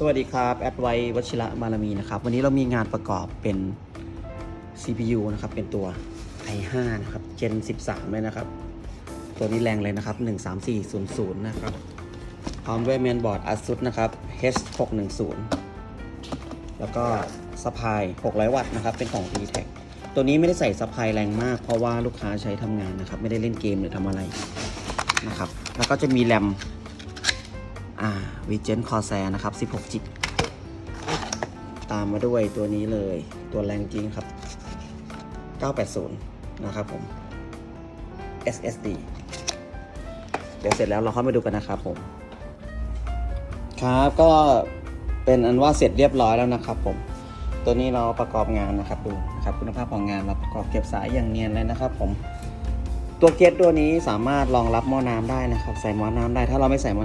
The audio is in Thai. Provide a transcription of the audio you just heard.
สวัสดีครับ แอดไววชิระบารมีนะครับ วันนี้เรามีงานประกอบเป็น CPU นะครับ เป็นตัว i5 นะครับ Gen 13 เลยนะครับ ตัวนี้แรงเลยนะครับ 13400 นะครับ พร้อมด้วยเมนบอร์ด ASUS นะครับ H610 แล้วก็สปาย 600 วัตต์นะครับ เป็นของ VTech ตัวนี้ไม่ได้ใส่สปายแรงมาก เพราะว่าลูกค้าใช้ทำงานนะครับ ไม่ได้เล่นเกมหรือทำอะไรนะครับ แล้วก็จะมีแรม อ่าวีเจนคอแซนะครับ 16 จิก ตามมาด้วยตัวนี้เลย ตัวแรงจริงครับ 980 นะครับผม SSD เดี๋ยวเสร็จแล้วเราเข้ามาดูกันนะครับผม ครับก็เป็นอันว่าเสร็จเรียบร้อยแล้วนะครับผม ตัวนี้เราประกอบงานนะครับดูนะครับคุณภาพของงานเราประกอบเก็บสายอย่างเนียนเลยนะครับผมตัวเกตตัวนี้สามารถรองรับหม้อน้ำได้นะครับ ใส่หม้อน้ำได้ ถ้าเราไม่ใส่หม้อน้ำ